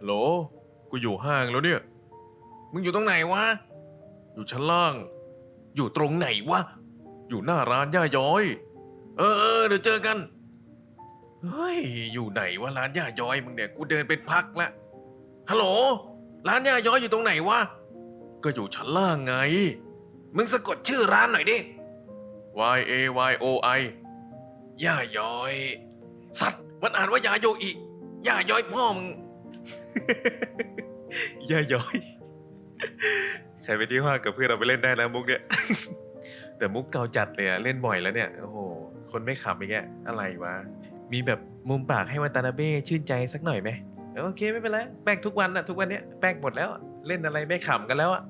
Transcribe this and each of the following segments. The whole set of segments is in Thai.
ฮัลโหล กูอยู่ห้างแล้วเนี่ย มึงอยู่ตรงไหนวะ อยู่ชั้นล่าง อยู่ตรงไหนวะ อยู่หน้าร้านย่าย้อย เออเออเดี๋ยวเจอกัน เฮ้ย อยู่ไหนวะร้านย่าย้อย มึงเนี่ย กูเดินเป็นพักละ ฮัลโหล ร้านย่าย้อยอยู่ตรงไหนวะ ก็อยู่ชั้นล่างไง มึงสะกดชื่อร้านหน่อยดิ Y A Y O I ย่าย้อย สัตว์ มันอ่านว่ายาโยอิย่าย้อยพ่อมึง ย่าย้อยใครไปที่ห้างกับเพื่อนเราไปเล่นได้นะมุกเนี่ย แต่มุกเก่าจัดเลยอะเล่นบ่อยแล้วเนี่ย โอ้โห คนไม่ขำอีกแกอะไรวะ มีแบบมุมปากให้วาตานาเบ้ชื่นใจสักหน่อยไหมโอเคไม่เป็นไรแป้งทุกวันอะทุกวันเนี้ยแป้งหมดแล้ว เล่นอะไรไม่ขำกันแล้วอะ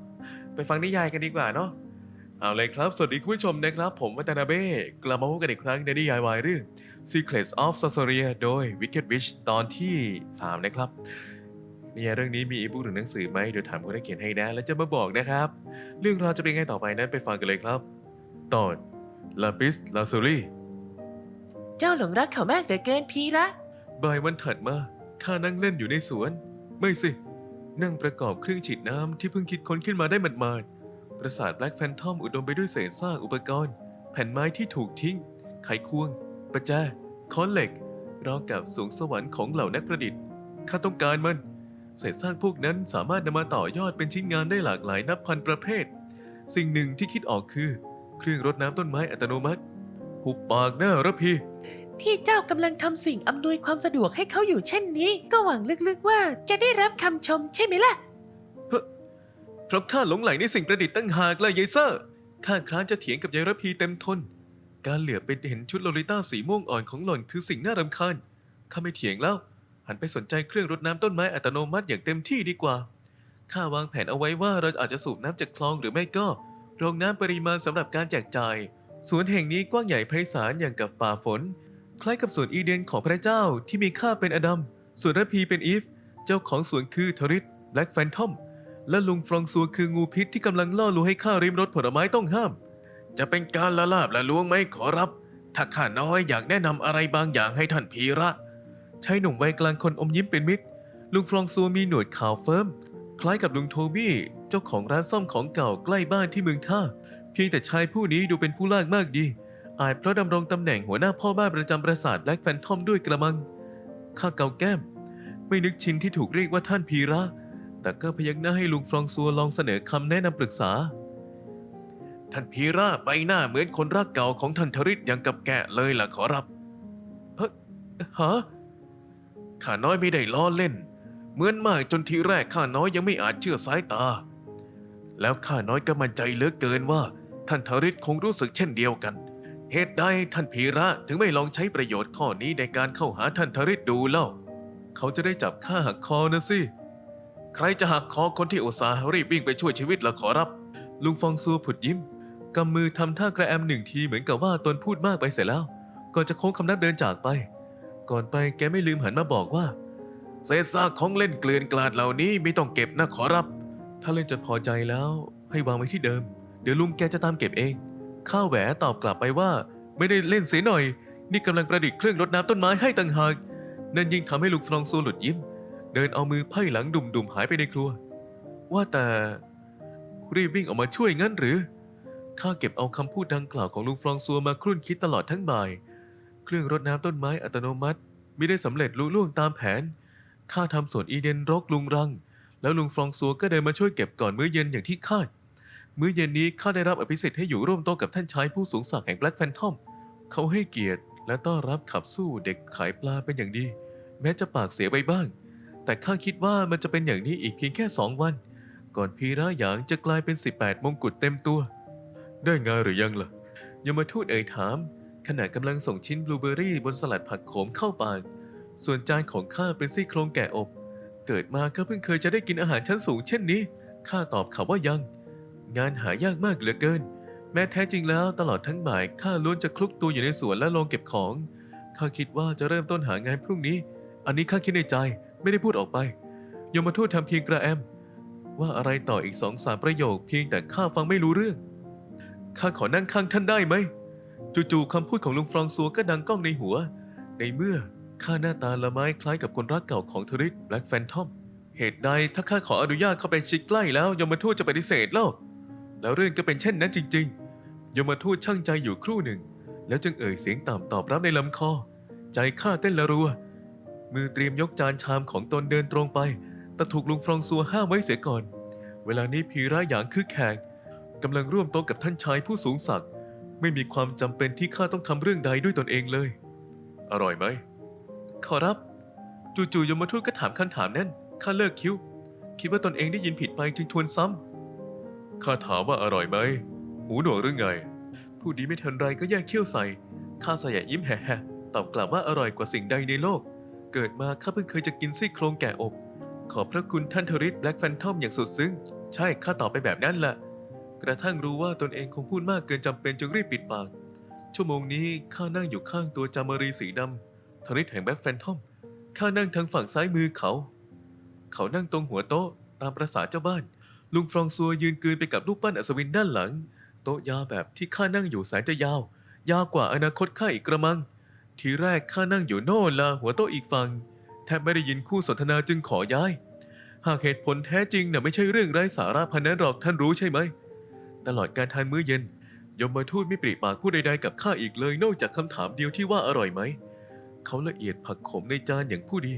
ไปฟังนิยายกันดีกว่าเนาะเอาเลยครับ สวัสดีคุณผู้ชมนะครับ ผมวัตานาเบ้กลับมาพบกันอีกครั้งในนิยายวายเรื่อง Secrets of s a s o r i a โดย Wicked Witch ตอนที่ 3 นะครับนิยายเรื่องนี้มีอีบุ๊กหรือหนังสือไหมเดี๋ยวถามคนที่เขียนให้นะ แล้วจะมาบอกนะครับ เรื่องราวจะเป็นไงต่อไปนั้นไปฟังกันเลยครับ ตอน Lapis Lazuli เจ้าหลงรักเขามากเหลือเกินพีระบ่ายวันถัดมาข้านั่งเล่นอยู่ในสวน ไม่สิ นั่งประกอบเครื่องฉีดน้ำที่เพิ่งคิดค้นขึ้นมาได้หมาดๆ ปราสาทแบล็กแฟนทอมอุดมไปด้วยเศษซากอุปกรณ์ แผ่นไม้ที่ถูกทิ้ง ไขควง ประแจค้อนเหล็กราวกับสูงสวรรค์ของเหล่านักประดิษฐ์ ข้าต้องการมัน เศษซากพวกนั้นสามารถนำมาต่อยอดเป็นชิ้นงานได้หลากหลายนับพันประเภท สิ่งหนึ่งที่คิดออกคือ เครื่องรดน้ำต้นไม้อัตโนมัติ หุบปากหน้าระพี ที่เจ้ากำลังทำสิ่งอำนวยความสะดวกให้เขาอยู่เช่นนี้ ก็หวังลึกๆว่าจะได้รับคำชมใช่ไหมล่ะ เพราะข้าหลงไหลในสิ่งประดิษฐ์ตั้งหากล่ะยายเซอร์ข้าคร้านจะเถียงกับยายระพีเต็มทน การเหลือบไปเห็นชุดโลลิต้าสีม่วงอ่อนของหล่อนคือสิ่งน่ารำคาญข้าไม่เถียงแล้ว หันไปสนใจเครื่องรดน้ำต้นไม้อัตโนมัติอย่างเต็มที่ดีกว่า ข้าวางแผนเอาไว้ว่าเราอาจจะสูบน้ำจากคลองหรือไม่ก็โรงน้ำปริมาณสำหรับการแจกจ่าย สวนแห่งนี้กว้างใหญ่ไพศาลอย่างกับป่าฝน คล้ายกับสวนอีเดนของพระเจ้าที่มีข้าเป็นอดัม ส่วนระพีเป็นอีฟ เจ้าของสวนคือทริสแบล็กแฟนทอม และลุงฟรองซัวคืองูพิษที่กำลังล่อลวงให้ข้าริมรถผลไม้ต้องห้าม จะเป็นการละลาบละล้วงไหมขอรับ ถ้าข้าน้อยอยากแนะนำอะไรบางอย่างให้ท่านพีระชายหนุ่มวัยกลางคนอมยิ้มเป็นมิตร ลุงฟรองซัวมีหนวดขาวเฟิร์ม คล้ายกับลุงโทบี้เจ้าของร้านซ่อมของเก่าใกล้บ้านที่เมืองท่า เพียงแต่ชายผู้นี้ดูเป็นผู้ล่างมากดี อาจเพราะดำรงตำแหน่งหัวหน้าพ่อบ้านประจำปราสาทแบล็กแฟนทอมด้วยกระมัง ข้าเกาแก้ม ไม่นึกชินที่ถูกเรียกว่าท่านพีระ แต่ก็พยักหน้าให้ลุงฟรองซัวลองเสนอคำแนะนำปรึกษา ท่านพีระใบหน้าเหมือนคนรักเก่าของท่านทริศอย่างกับแกะเลยล่ะขอรับเฮ้ฮะข้าน้อยไม่ได้ล้อเล่น เหมือนมากจนทีแรกข้าน้อยยังไม่อาจเชื่อสายตา แล้วข้าน้อยก็มั่นใจเหลือเกินว่า ท่านทริศคงรู้สึกเช่นเดียวกัน เหตุใดท่านพีระถึงไม่ลองใช้ประโยชน์ข้อนี้ในการเข้าหาท่านทริศดูเล่า เขาจะได้จับข้าหักคอนะสิใครจะหักคอคนที่อุตส่าห์รีบวิ่งไปช่วยชีวิตล่ะขอรับ ลุงฟองซัวผุดยิ้ม กำมือทำท่ากระแอมหนึ่งทีเหมือนกับว่าตนพูดมากไปเสร็จแล้ว ก่อนจะโค้งคำนับเดินจากไป ก่อนไปแกไม่ลืมหันมาบอกว่า เศษซากของเล่นเกลื่อนกลาดเหล่านี้ไม่ต้องเก็บนะขอรับ ถ้าเล่นจนพอใจแล้ว ให้วางไว้ที่เดิม เดี๋ยวลุงแกจะตามเก็บเอง ข้าวแหวตอบกลับไปว่า ไม่ได้เล่นเสียหน่อย นี่กำลังประดิษฐ์เครื่องรดน้ำต้นไม้ให้ต่างหากนั่นยิ่งทำให้ลุงฟรองซัวหลุดยิ้ม เดินเอามือไพ่หลังดุ่มๆหายไปในครัว ว่าแต่รีบวิ่งออกมาช่วยงั้นหรือ ข้าเก็บเอาคำพูดดังกล่าวของลุงฟรองซัวมาครุ่นคิดตลอดทั้งบ่าย เครื่องรดน้ำต้นไม้อัตโนมัติม่ได้สำเร็จลุล่วงตามแผน ข้าทำสวนอีเดนรกลุงรัง แล้วลุงฟรองซัวก็เดินมาช่วยเก็บก่อนมื้อเย็นอย่างที่คาด มื้อเย็นนี้ข้าได้รับอภิสิทธิ์ให้อยู่ร่วมโต๊ะกับท่านชายผู้สูงศักดิ์แห่งแบล็กแฟนทอม เขาให้เกียรติและต้อนรับขับสู้เด็กขายปลาเป็นอย่างดี แม้จะปากเสียไปบ้าง แต่ข้าคิดว่ามันจะเป็นอย่างนี้อีกเพียงแค่สองวัน ก่อนพีระหยางจะกลายเป็น 18 มงกุฎเต็มตัว ได้งานหรือยังล่ะยมทูตเอ่ยถาม ขณะกำลังส่งชิ้นบลูเบอรี่บนสลัดผักโขมเข้าปากส่วนจานของข้าเป็นซี่โครงแกะอบ เกิดมาก็เพิ่งเคยจะได้กินอาหารชั้นสูงเช่นนี้ข้าตอบเขาว่ายัง งานหายากมากเหลือเกิน แม้แท้จริงแล้วตลอดทั้งบ่ายข้าล้วนจะคลุกตัวอยู่ในสวนและโรงเก็บของข้าคิดว่าจะเริ่มต้นหางานพรุ่งนี้ อันนี้ข้าคิดในใจไม่ได้พูดออกไปยมทูตทำเพียงกระแอม ว่าอะไรต่ออีกสองสามประโยคเพียงแต่ข้าฟังไม่รู้เรื่อง ข้าขอนั่งข้างท่านได้ไหม จู่ๆคำพูดของลุงฟรองซัวก็ดังก้องในหัว ในเมื่อข้าหน้าตาละไม้คล้ายกับคนรักเก่าของทริสแบล็กแฟนทอม เหตุใดถ้าข้าขออนุญาตเข้าไปชิดใกล้แล้วยมทูตจะปฏิเสธเล่า แล้วเรื่องก็เป็นเช่นนั้นจริง ๆ ยมทูตช่างใจอยู่ครู่หนึ่ง แล้วจึงเอ่ยเสียงต่ำตอบรับในลำคอ ใจข้าเต้นละรัว มือเตรียมยกจานชามของตนเดินตรงไป แต่ถูกลุงฟรองซัวห้ามไว้เสียก่อน เวลานี้พีระหยางคือแขก กำลังร่วมโต๊ะกับท่านชายผู้สูงศักดิ์ไม่มีความจำเป็นที่ข้าต้องทำเรื่องใดด้วยตนเองเลย อร่อยไหม ขอรับ จู่ๆยมทูตก็ถามคำถามนั้นข้าเลิกคิ้ว คิดว่าตนเองได้ยินผิดไปจึงทวนซ้ำข้าถามว่าอร่อยไหม หูหนวกหรือไง ผู้ดีไม่ทันไรก็แยกเขี้ยวใส่ข้าสยะยิ้มแห่ตอบกลับว่าอร่อยกว่าสิ่งใดในโลก เกิดมาข้าเพิ่งเคยจะกินซี่โครงแกะอบ ขอบพระคุณท่านทริสแบล็กแฟนทอมอย่างสุดซึ้ง ใช่ข้าตอบไปแบบนั้นแหละ กระทั่งรู้ว่าตนเองคงพูดมากเกินจำเป็นจึงรีบปิดปาก ชั่วโมงนี้ข้านั่งอยู่ข้างตัวจามารีสีดำทริสแห่งแบล็กแฟนทอมข้านั่งทางฝั่งซ้ายมือเขา เขานั่งตรงหัวโต๊ะตามประษาเจ้าบ้าน ลุงฟรองซัวยืนกืนไปกับรูปปั้นอัศวินด้านหลัง โต๊ะยาวแบบที่ข้านั่งอยู่แสนจะยาว ยาวกว่าอนาคตข้าอีกกระมัง ทีแรกข้านั่งอยู่โน่นละหัวโต๊ะอีกฝั่งแทบไม่ได้ยินคู่สนทนาจึงขอย้าย หากเหตุผลแท้จริงน่ะไม่ใช่เรื่องไร้สาระพันนั้นหรอกท่านรู้ใช่ไหม ตลอดการทานมื้อเย็น ยมมาทูตไม่ปริปากพูดใดๆกับข้าอีกเลย นอกจากคำถามเดียวที่ว่าอร่อยไหม เขาละเอียดผักขมในจานอย่างผู้ดี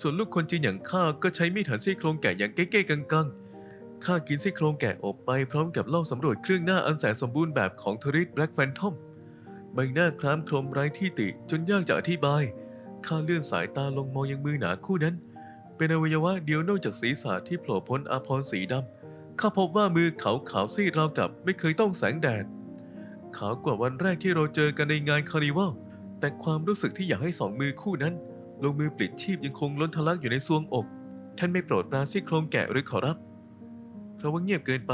ส่วนลูกคนจีนอย่างข้าก็ใช้มีดหั่นซี่โครงแกะอย่างเก้ๆกังๆข้ากินซี่โครงแกะอบไปพร้อมกับเล่าสำรวจเครื่องหน้าอันแสนสมบูรณ์แบบของทริสแบล็กแฟนทอมใบหน้าคล้ำโครมไร้ที่ติจนยากจะอธิบาย ข้าเลื่อนสายตาลงมองยังมือหนาคู่นั้น เป็นอวัยวะเดียวนอกจากศีรษะที่โผล่พ้นอาภรณ์สีดำ ข้าพบว่ามือเขาขาวซีดราวกับไม่เคยต้องแสงแดด ขาวกว่าวันแรกที่เราเจอกันในงานคาริวัลแต่ความรู้สึกที่อยากให้สองมือคู่นั้น ลงมือปลิดชีพยังคงล้นทะลักอยู่ในซวงอก ท่านไม่โปรดปรานซี่โครงแกะหรือขอรับ เพราะว่าเงียบเกินไป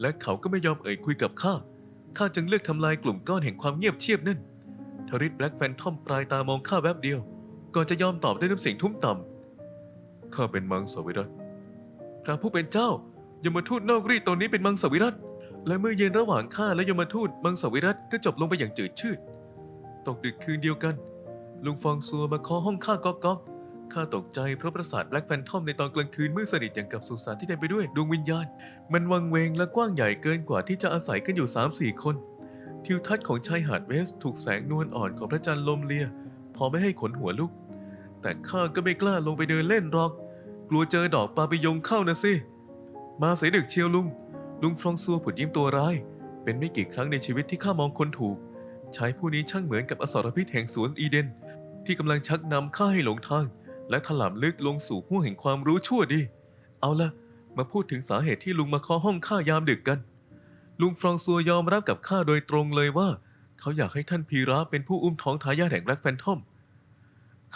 และเขาก็ไม่ยอมเอ่ยคุยกับข้า ข้าจึงเลือกทำลายกลุ่มก้อนแห่งความเงียบเชียบนั่นทริสแบล็กแฟนทอมปลายตามองข้าแวบเดียว ก่อนจะยอมตอบด้วยน้ำเสียงทุ้มต่ำข้าเป็นมังสวิรัตพระผู้เป็นเจ้า ยมทูตนอกรีดตนนี้เป็นมังสวิรัตและเมื่อเย็นระหว่างข้าและยมทูตมังสวิรัตก็จบลงไปอย่างจืดชืดตกดึกคืนเดียวกัน ลุงฟองซัวมาเคาะห้องข้าก๊อกก๊อกข้าตกใจเพราะประสาทแบล็กแฟนทอมในตอนกลางคืนมืดสนิทอย่างกับสุสานที่เต็มไปด้วยดวงวิญญาณ มันวังเวงและกว้างใหญ่เกินกว่าที่จะอาศัยกันอยู่ 3-4 คน ทิวทัศน์ของชายหาดเวสถูกแสงนวลอ่อนของพระจันทร์ลมเลีย พอไม่ให้ขนหัวลุก แต่ข้าก็ไม่กล้าลงไปเดินเล่นหรอก กลัวเจอดอกปาปิยงเข้านะสิ มาเสียดึกเชียวลุง ลุงฟรองซัวผุดยิ้มตัวร้าย เป็นไม่กี่ครั้งในชีวิตที่ข้ามองคนถูก ชายผู้นี้ช่างเหมือนกับอสรพิษแห่งสวนอีเดน ที่กำลังชักนำข้าให้หลงทาง และถลำลึกลงสู่ห้วงแห่งความรู้ชั่วดี เอาละมาพูดถึงสาเหตุที่ลุงมาเคาะห้องข้ายามดึกกัน ลุงฟรองซัวยอมรับกับข้าโดยตรงเลยว่า เขาอยากให้ท่านพีระเป็นผู้อุ้มท้องทายาทแห่งแบล็กแฟนทอม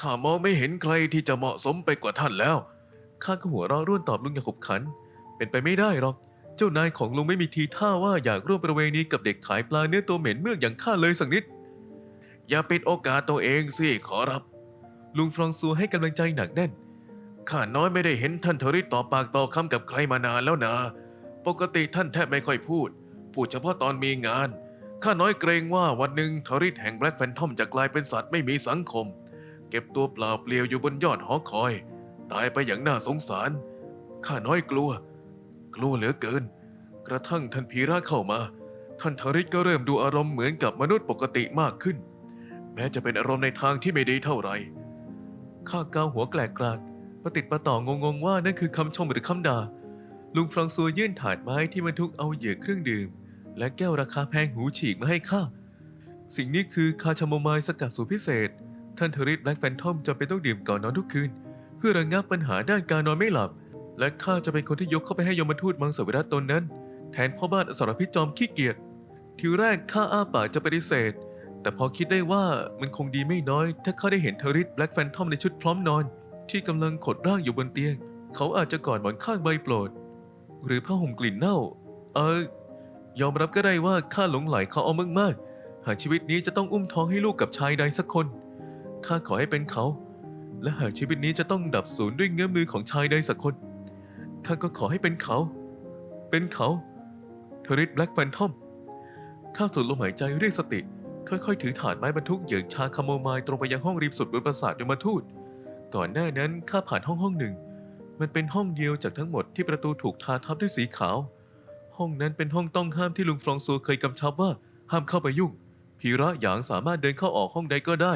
ข้ามองไม่เห็นใครที่จะเหมาะสมไปกว่าท่านแล้ว ข้าก็หัวเราะร่วนตอบลุงอย่างขบขัน เป็นไปไม่ได้หรอก เจ้านายของลุงไม่มีทีท่าว่าอยากร่วมประเวณีกับเด็กขายปลาเนื้อตัวเหม็นเมือกอย่างข้าเลยสักนิด อย่าปิดโอกาสตัวเองสิขอรับ ลุงฟรองซัวให้กำลังใจหนักแน่น ข้าน้อยไม่ได้เห็นท่านทริตต่อปากต่อคำกับใครมานานแล้วนะ ปกติท่านแทบไม่ค่อยพูด พูดเฉพาะตอนมีงาน ข้าน้อยเกรงว่าวันหนึ่งทริตแห่งแบล็กแฟนทอมจะกลายเป็นสัตว์ไม่มีสังคม เก็บตัวเปล่าเปลี่ยวอยู่บนยอดหอคอย ตายไปอย่างน่าสงสาร ข้าน้อยกลัว กลัวเหลือเกิน กระทั่งท่านพีระเข้ามา ท่านทริตก็เริ่มดูอารมณ์เหมือนกับมนุษย์ปกติมากขึ้น แม้จะเป็นอารมณ์ในทางที่ไม่ดีเท่าไหร่ข้าเกาหัวแกลกกรากประติดประต่องงงว่านั่นคือคำชมหรือคำด่า ลุงฟรองซัวยื่นถาดไม้ที่บรรทุกเอาเหยื่อเครื่องดื่ม และแก้วราคาแพงหูฉีกมาให้ข้า สิ่งนี้คือคาชาโมไมล์สกัดสูตรพิเศษ ท่านทริสแบล็กแฟนทอมจำเป็นต้องดื่มก่อนนอนทุกคืน เพื่อระงับปัญหาด้านการนอนไม่หลับ และข้าจะเป็นคนที่ยกเข้าไปให้ยมทูตมังสวิรัตตนนั้น แทนพ่อบ้านอสรพิษจอมขี้เกียจทีแรกข้าอ้าปากจะปฏิเสธ แต่พอคิดได้ว่ามันคงดีไม่น้อย ถ้าข้าได้เห็นเทอริสแบล็กแฟนทอมในชุดพร้อมนอน ที่กำลังขดร่างอยู่บนเตียง เขาอาจจะกอดหมอนข้างใบโปรด หรือผ้าห่มกลิ่นเน่า เออยอมรับก็ได้ว่าข้าหลงไหลเขาเอามากๆหากชีวิตนี้จะต้องอุ้มท้องให้ลูกกับชายใดสักคนข้าขอให้เป็นเขา และหากชีวิตนี้จะต้องดับสูญด้วยเงื้อมือของชายใดสักคน ข้าก็ขอให้เป็นเขา เป็นเขาเทริสแบล็กแฟนทอมข้าสูดลมหายใจเรียกสติ ค่อยๆ ถือถาดไม้บรรทุกเหยื่อชาคาโมไมล์ตรงไปยังห้องริมสุดบนปราสาทยมทูต ก่อนหน้านั้นข้าผ่านห้องห้องหนึ่ง มันเป็นห้องเดียวจากทั้งหมดที่ประตูถูกทาทับด้วยสีขาว ห้องนั้นเป็นห้องต้องห้ามที่ลุงฟรองซัวเคยกำชับว่าห้ามเข้าไปยุ่งพีระหยางสามารถเดินเข้าออกห้องใดก็ได้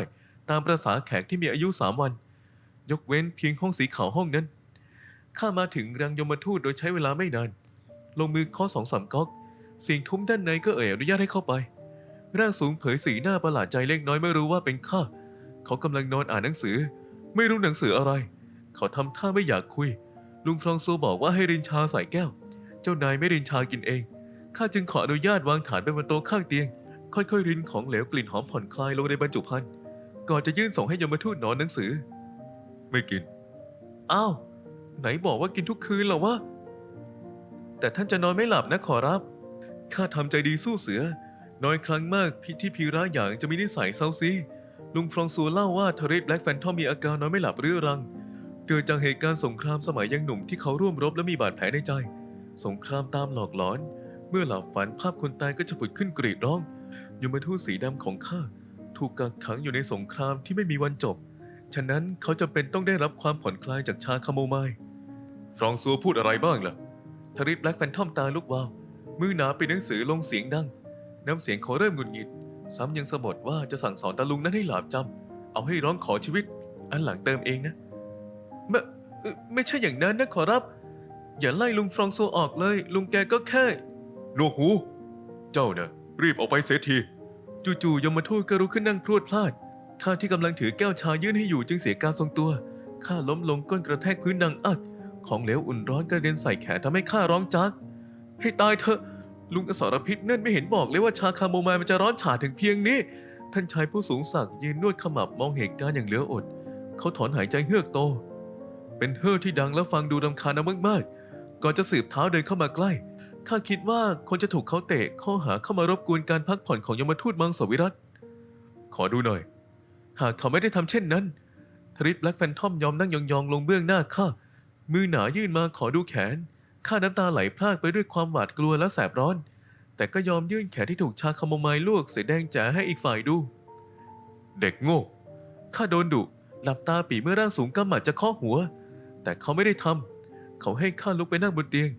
ตามประษาแขกที่มีอายุสามวัน ยกเว้นเพียงห้องสีขาวห้องนั้น ข้ามาถึงรังยมทูตโดยใช้เวลาไม่นาน ลงมือเคาะสองสามก๊อก เสียงทุ้มด้านในก็เอ่ยอนุญาตให้เข้าไป ร่างสูงเผยสีหน้าประหลาดใจเล็กน้อยไม่รู้ว่าเป็นข้า เขากำลังนอนอ่านหนังสือ ไม่รู้หนังสืออะไร เขาทำท่าไม่อยากคุย ลุงฟรองโซบอกว่าให้รินชาใส่แก้ว เจ้านายไม่รินชากินเอง ข้าจึงขออนุญาตวางฐานไปบนโต๊ะข้างเตียง ค่อยๆ รินของเหลวกลิ่นหอมผ่อนคลายลงในบรรจุภัณฑ์ ก่อนจะยื่นส่งให้ยมทูตนอนหนังสือ ไม่กิน อ้าว ไหนบอกว่ากินทุกคืนเหรอวะ แต่ท่านจะนอนไม่หลับนะขอรับ ข้าทำใจดีสู้เสือ น้อยครั้งมากพี่ที่พีระอย่างจะมีนิสัยเซาซีลุงฟรองซัวเล่าว่าทาริสแบล็กแฟนทอมมีอาการนอนไม่หลับเรื้อรัง เกิดจากเหตุการณ์สงครามสมัยยังหนุ่มที่เขาร่วมรบและมีบาดแผลในใจ สงครามตามหลอกหลอน เมื่อหลับฝันภาพคนตายก็จะผุดขึ้นกรีดร้องยมทูตสีดำของข้าถูกกักขังอยู่ในสงครามที่ไม่มีวันจบ ฉะนั้นเขาจำเป็นต้องได้รับความผ่อนคลายจากชาคาโมไมล์ ฟรองซัวพูดอะไรบ้างล่ะทริสแบล็กแฟนทอมตาลุกวาว มือหนาไปนหนังสือลงเสียงดัง น้ำเสียงเขาเริ่มหงุดหงิด ซ้ำยังสะบดว่าจะสั่งสอนตาลุงนั้นให้หลาบจำ เอาให้ร้องขอชีวิต อันหลังเติมเองนะ ไม่ไม่ใช่อย่างนั้นนะขอรับ อย่าไล่ลุงฟรองโซออกเลย ลุงแกก็แค่หนวกหู เจ้านะรีบออกไปเสียทีจู่ๆยมทูตก็รุกขึ้นนั่งพรวดพลาดข้าที่กำลังถือแก้วชายื่นให้อยู่จึงเสียการทรงตัวข้าล้มลงก้นกระแทกพื้นดังอัก ของเหลวอุ่นร้อนกระเด็นใส่แขนทำให้ข้าร้องจัก ให้ตายเถอะ ลุงอสรพิษนั่นไม่เห็นบอกเลยว่าชาคาโมไมล์มันจะร้อนฉาถึงเพียงนี้ ท่านชายผู้สูงศักดิ์ยืนนวดขมับมองเหตุการณ์อย่างเหลืออด เขาถอนหายใจเฮือกโต เป็นเฮ่อที่ดังและฟังดูรำคาญมากๆ ก่อนจะสืบเท้าเดินเข้ามาใกล้ ข้าคิดว่าคนจะถูกเขาเตะข้อหาเข้ามารบกวนการพักผ่อนของยมทูตมังสวิรัต ขอดูหน่อย หากเขาไม่ได้ทำเช่นนั้นทริสแบล็กแฟนทอมยอมนั่งยองๆลงเบื้องหน้าข้า มือหนายื่นมาขอดูแขน ข้าน้ำตาไหลพรากไปด้วยความหวาดกลัวและแสบร้อน แต่ก็ยอมยื่นแขนที่ถูกชาคาโมไมล์ลวกเสียแดงแจ๋ให้อีกฝ่ายดู เด็กโง่ ข้าโดนดุ หลับตาปีเมื่อร่างสูงกำหมัดจะเคาะหัว แต่เขาไม่ได้ทำ เขาให้ข้าลุกไปนั่งบนเตียง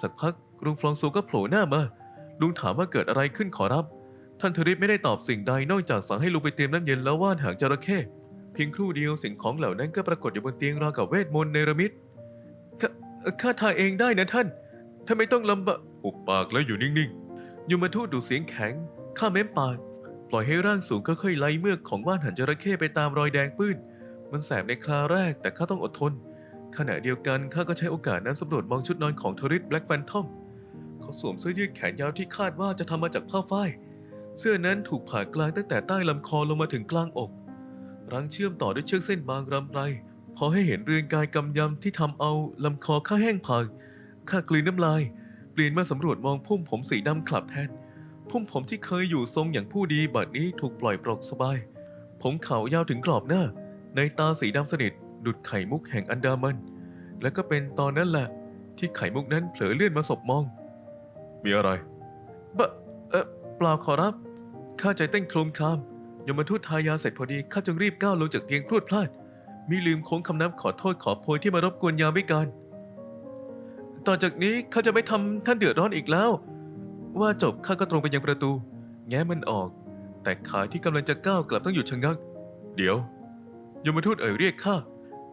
สักพักลุงฟรองโซก็โผล่หน้ามา ลุงถามว่าเกิดอะไรขึ้นขอรับ ท่านทริสไม่ได้ตอบสิ่งใดนอกจากสั่งให้ลุงไปเตรียมน้ำเย็นแล้วว่านหางจระเข้เพียงครู่เดียวสิ่งของเหล่านั้นก็ปรากฏอยู่บนเตียงราวกับเวทมนต์เนรมิต ข้าข้าทายเองได้นะท่านท่านไม่ต้องลำบากอุบปากแล้วอยู่นิ่งๆยูมาทูตดูเสียงแข็ง ข้าเม้มปาก ปล่อยให้ร่างสูงค่อยๆไล่เมือกของว่านหันจระเข้ไปตามรอยแดงปื้น มันแสบในคราแรกแต่ข้าต้องอดทน ขณะเดียวกันข้าก็ใช้โอกาสนั้นสำรวจมองชุดนอนของทริสแบล็กแฟนทอมเขาสวมเสื้อยืดแขนยาวที่คาดว่าจะทำมาจากผ้าฝ้าย เสื้อนั้นถูกผ่ากลางตั้งแต่ใต้ลำคอลงมาถึงกลางอก รังเชื่อมต่อด้วยเชือกเส้นบางรำไร พอให้เห็นเรือนกายกำยำที่ทำเอาลำคอข้าแห้งผากข้ากลืนน้ำลาย เปลี่ยนมาสำรวจมองพุ่มผมสีดำขลับแทนพุ่มผมที่เคยอยู่ทรงอย่างผู้ดีบัดนี้ถูกปล่อยปลอกสบาย ผมขาวยาวถึงกรอบหน้า ในตาสีดำสนิทดุดไข่มุกแห่งอันดามัน และก็เป็นตอนนั้นแหละ ที่ไข่มุกนั้นเผลอเลื่อนมาสบมอง มีอะไรบะเออเปล่าขอรับข้าใจเต้นโครมครามยมทูตทายาเสร็จพอดีข้าจึงรีบก้าวลงจากเตียงพรวดพลาด มีลืมโค้งคำนับขอโทษขอโพยที่มารบกวนยามวิการต่อจากนี้ข้าจะไม่ทำท่านเดือดร้อนอีกแล้ว ว่าจบข้าก็ตรงไปยังประตู แง้มมันออก แต่ขาที่กำลังจะก้าวกลับต้องหยุดชะงัก เดี๋ยวยมทูตเอ่ยเรียกข้า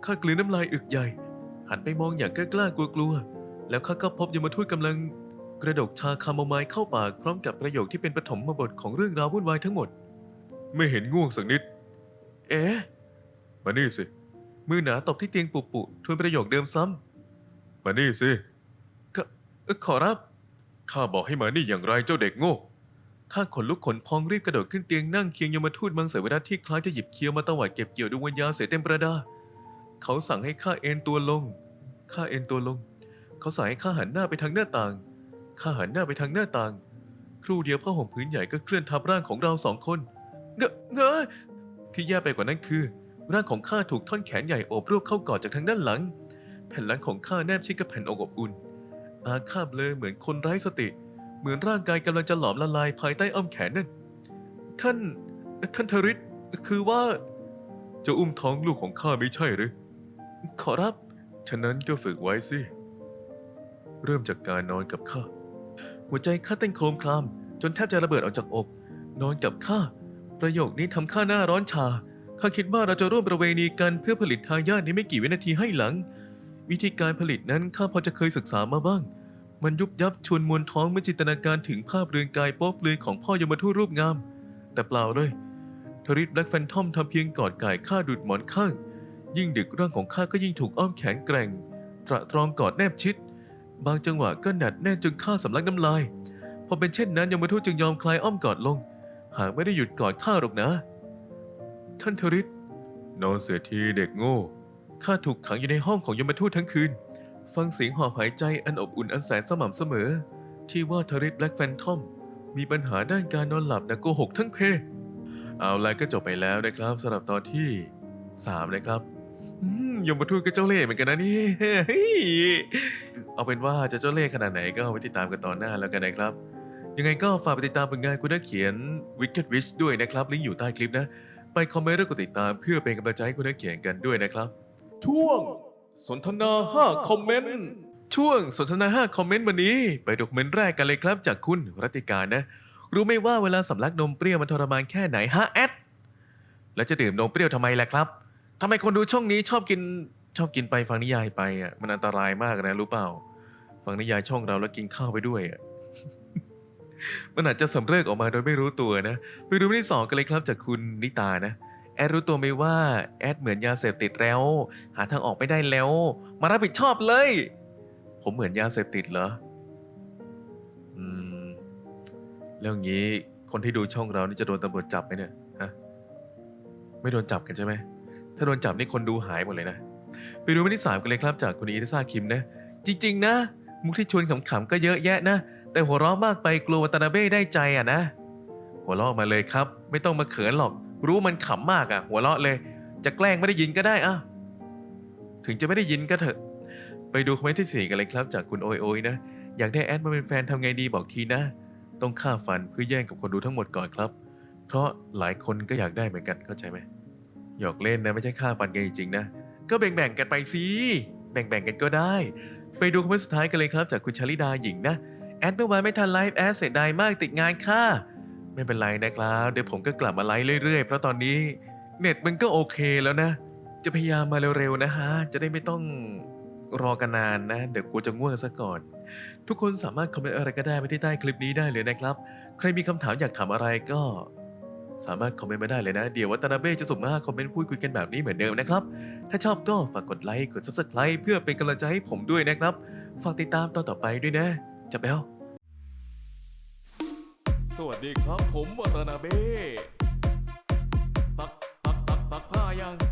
ข้ากลืนน้ำลายอึกใหญ่ หันไปมองอย่างกล้าๆกลัวๆแล้วข้าก็พบยมทูตกำลังกระดกชาคาโมไมล์เข้าปากพร้อมกับประโยคที่เป็นปฐมบทของเรื่องราววุ่นวายทั้งหมด ไม่เห็นง่วงสักนิด เอ๊ะมานี่สิ มือหนาตบที่เตียงปุปุทวนประโยคเดิมซ้ำมานี่สิก็เอ่อขอรับ ข้าบอกให้มานี่อย่างไรเจ้าเด็กโง่ข้าขนลุกขนพองรีบกระโดดขึ้นเตียงนั่งเคียงยมทูตมังสวิรัตที่คล้ายจะหยิบเคียวมาตวัดเก็บเกี่ยวดวงวิญญาณเสียเต็มประดา เขาสั่งให้ข้าเอ็นตัวลง ข้าเอ็นตัวลง เขาสั่งให้ข้าหันหน้าไปทางหน้าต่าง ข้าหันหน้าไปทางหน้าต่าง ครู่เดียวผ้าห่มพื้นใหญ่ก็เคลื่อนทับร่างของเราสองคน เงอะเงอะที่แย่ไปกว่านั้นคือ ร่างของข้าถูกท่อนแขนใหญ่โอบรวบเข้ากอดจากทางด้านหลัง แผ่นหลังของข้าแนบชิดกับแผ่นอกอบอุ่นตาข้าเบลอเหมือนคนไร้สติ เหมือนร่างกายกำลังจะหลอมละลายภายใต้อ้อมแขนนั่น ท่าน ท่านทริศคือว่า จะอุ้มท้องลูกของข้าไม่ใช่หรือ ขอรับ ฉะนั้นก็ฝึกไว้สิ เริ่มจากการนอนกับข้า หัวใจข้าเต้นโครมคราม จนแทบจะระเบิดออกจากอก นอนกับข้า ประโยคนี้ทำข้าหน้าร้อนชา ข้าคิดว่าเราจะร่วมประเวณีกันเพื่อผลิตทายาทในไม่กี่วินาทีให้หลัง วิธีการผลิตนั้นข้าพอจะเคยศึกษามาบ้าง มันยุบยับชวนมวลท้องเมื่อจินตนาการถึงภาพเรือนกายโป๊บเลยของพ่อยมทูตรูปงาม แต่เปล่าเลยทริสแบล็กแฟนทอมทำเพียงกอดกายข้าดูดหมอนข้าง ยิ่งดึกร่างของข้าก็ยิ่งถูกอ้อมแขนแกร่ง ตระตรองกอดแนบชิด บางจังหวะก็หนัดแน่นจนข้าสำลักน้ำลาย พอเป็นเช่นนั้นยมทูตจึงยอมคลายอ้อมกอดลง หากไม่ได้หยุดกอดข้าหรอกนะ ท่านทริสนอนเสียทีเด็กโง่ ข้าถูกขังอยู่ในห้องของยมทูตทั้งคืน ฟังเสียงหอบหายใจอันอบอุ่นอันแสนสม่ำเสมอ ที่ว่าทริสแบล็กแฟนทอม มีปัญหาด้านการนอนหลับนะโกหกทั้งเพ เอาละก็จบไปแล้วนะครับสำหรับตอนที่3นะครับอืมยมทูตก็เจ้าเล่ห์เหมือนกันนะนี่ เอาเป็นว่าจะเจ้าเล่ห์ขนาดไหนก็ไว้ติดตามกันตอนหน้าแล้วกันนะครับ ยังไงก็ฝากไปติดตามผลงานคุณนักเขียน Wicked Witch ด้วยนะครับ ลิงก์อยู่ใต้คลิปนะ ไปคอมเมนต์และกดติดตามเพื่อเป็นกำลังใจให้คุณนักเขียนกันด้วยนะครับ ช่วง สนทนา5คอมเมนต์ช่วงสนทนา5คอมเมนต์วันนี้ ไปดูคอมเมนต์แรกกันเลยครับ จากคุณรัติการนะ รู้ไหมว่าเวลาสำลักนมเปรี้ยวมันทรมานแค่ไหนฮะแอดแล้วจะดื่มนมเปรี้ยวทำไมล่ะครับทำไมคนดูช่องนี้ชอบกินชอบกินไปฟังนิยายไปอะมันอันตรายมากนะรู้เปล่า ฟังนิยายช่องเราแล้วกินข้าวไปด้วยอะ มันอาจจะสำเร็จออกมาโดยไม่รู้ตัวนะ ไปดูเรื่องที่สองกันเลยครับจากคุณนิตานะ แอดรู้ตัวไหมว่า แอดเหมือนยาเสพติดแล้ว หาทางออกไม่ได้แล้ว มารับผิดชอบเลย ผมเหมือนยาเสพติดเหรอ อืม แล้วองนี้คนที่ดูช่องเรานี่จะโดนตำรวจจับไหมเนี่ยฮะไม่โดนจับกันใช่ไหม ถ้าโดนจับนี่คนดูหายหมดเลยนะ ไปดูเรื่องที่สามกันเลยครับจากคุณอีทิซาคิมนะ จริง ๆ นะ มุกที่ชวนขำๆก็เยอะแยะนะ แต่หัวเราะมากไปกลัววัตนาเบ้ได้ใจอะนะ หัวเราะมาเลยครับ ไม่ต้องมาเขินหรอก รู้มันขำมากอะ หัวเราะเลย จะแกล้งไม่ได้ยินก็ได้อะถึงจะไม่ได้ยินก็เถอะ ไปดูคอมเมนต์ที่สี่กันเลยครับ จากคุณโอยโอยนะ อยากได้แอดมาเป็นแฟนทำไงดีบอกทีนะ ต้องฆ่าฟันเพื่อแย่งกับคนดูทั้งหมดก่อนครับ เพราะหลายคนก็อยากได้เหมือนกันเข้าใจไหมหยอกเล่นนะไม่ใช่ฆ่าฟันกันจริงๆนะ ก็แบ่งๆกันไปสิ แบ่งๆกันก็ได้ ไปดูคอมเมนต์สุดท้ายกันเลยครับ จากคุณชลิดาหญิงนะ แอดเมื่อวานไม่ทันไลฟ์แอดเสียดายมากติดงานค่ะ ไม่เป็นไรนะครับ เดี๋ยวผมก็กลับมาไลฟ์เรื่อยๆ เพราะตอนนี้เน็ตมันก็โอเคแล้วนะ จะพยายามมาเร็วๆนะฮะ จะได้ไม่ต้องรอกันนานนะ เดี๋ยวกูจะง่วงซะก่อน ทุกคนสามารถคอมเมนต์อะไรก็ได้ไม่ที่ใต้คลิปนี้ได้เลยนะครับ ใครมีคำถามอยากถามอะไรก็ สามารถคอมเมนต์มาได้เลยนะ เดี๋ยววัตนาเบ้จะส่งมาคอมเมนต์พูดคุยกันแบบนี้เหมือนเดิมนะครับ ถ้าชอบก็ฝากกดไลค์ กด subscribe เพื่อเป็นกำลังใจให้ผมด้วยนะครับ ฝากติดตามตอนต่อไปด้วยนะ จับแล้วสวัสดีครับผมวัตนาเบ้ตักตักตักตักผ้ายังยัง